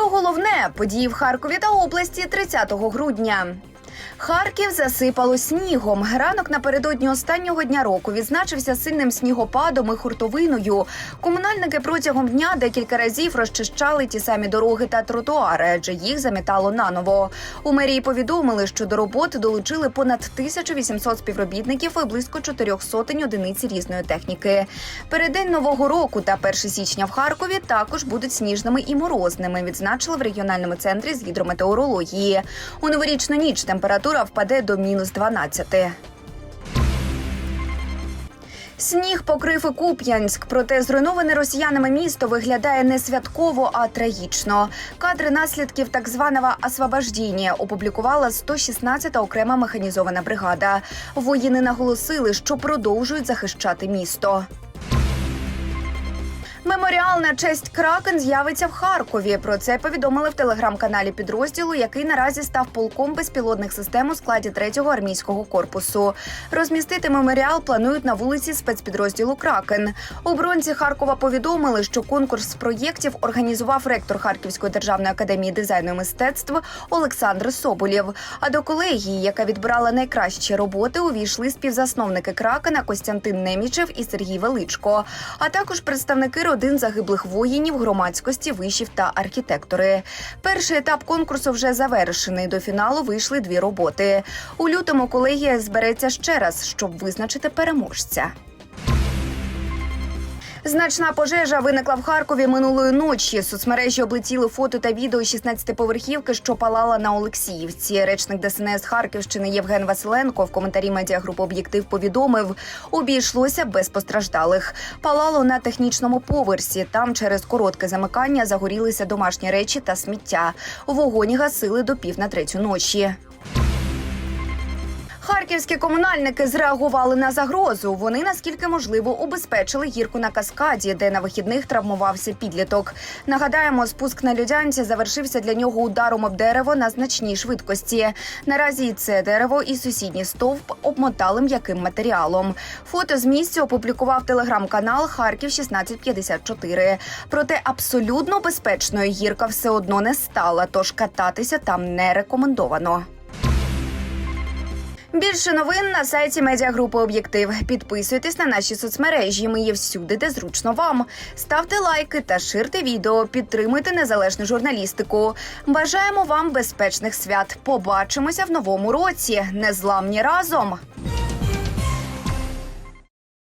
Про головне події в Харкові та області 30 грудня. Харків засипало снігом. Ранок напередодні останнього дня року відзначився сильним снігопадом і хуртовиною. Комунальники протягом дня декілька разів розчищали ті самі дороги та тротуари, адже їх замітало наново. У мерії повідомили, що до роботи долучили понад 1800 співробітників і близько 4 сотень одиниць різної техніки. Переддень нового року та 1 січня в Харкові також будуть сніжними і морозними. Відзначили в регіональному центрі з гідрометеорології. У новорічну ніч температура впаде до мінус 12. Сніг покрив і Куп'янськ, проте зруйноване росіянами місто виглядає не святково, а трагічно. Кадри наслідків так званого освобождіння опублікувала 116-та окрема механізована бригада. Воїни наголосили, що продовжують захищати місто. Меморіал на честь Кракен з'явиться в Харкові. Про це повідомили в телеграм-каналі підрозділу, який наразі став полком безпілотних систем у складі 3-го армійського корпусу. Розмістити меморіал планують на вулиці спецпідрозділу Кракен. У бронзі Харкова повідомили, що конкурс проєктів організував ректор Харківської державної академії дизайну і мистецтв Олександр Соболєв. А до колегії, яка відбирала найкращі роботи, увійшли співзасновники Кракена Костянтин Немічев і Сергій Величко, а також представники родин загиблих воїнів, громадськості, вишів та архітектори. Перший етап конкурсу вже завершений. До фіналу вийшли дві роботи. У лютому колегія збереться ще раз, щоб визначити переможця. Значна пожежа виникла в Харкові минулої ночі. Соцмережі облетіли фото та відео 16-поверхівки, що палала на Олексіївці. Речник ДСНС Харківщини Євген Василенко в коментарі медіагрупи Об'єктив повідомив, обійшлося без постраждалих. Палало на технічному поверсі. Там через коротке замикання загорілися домашні речі та сміття. Вогонь гасили до пів на третю ночі. Харківські комунальники зреагували на загрозу. Вони наскільки можливо убезпечили гірку на каскаді, де на вихідних травмувався підліток. Нагадаємо, спуск на людянці завершився для нього ударом об дерево на значній швидкості. Наразі це дерево і сусідній стовп обмотали м'яким матеріалом. Фото з місця опублікував телеграм-канал Харків 1654. Проте абсолютно безпечною гірка все одно не стала, тож кататися там не рекомендовано. Більше новин на сайті медіагрупи Об'єктив. Підписуйтесь на наші соцмережі. Ми є всюди, де зручно вам. Ставте лайки та ширте відео. Підтримуйте незалежну журналістику. Бажаємо вам безпечних свят. Побачимося в новому році. Незламні разом.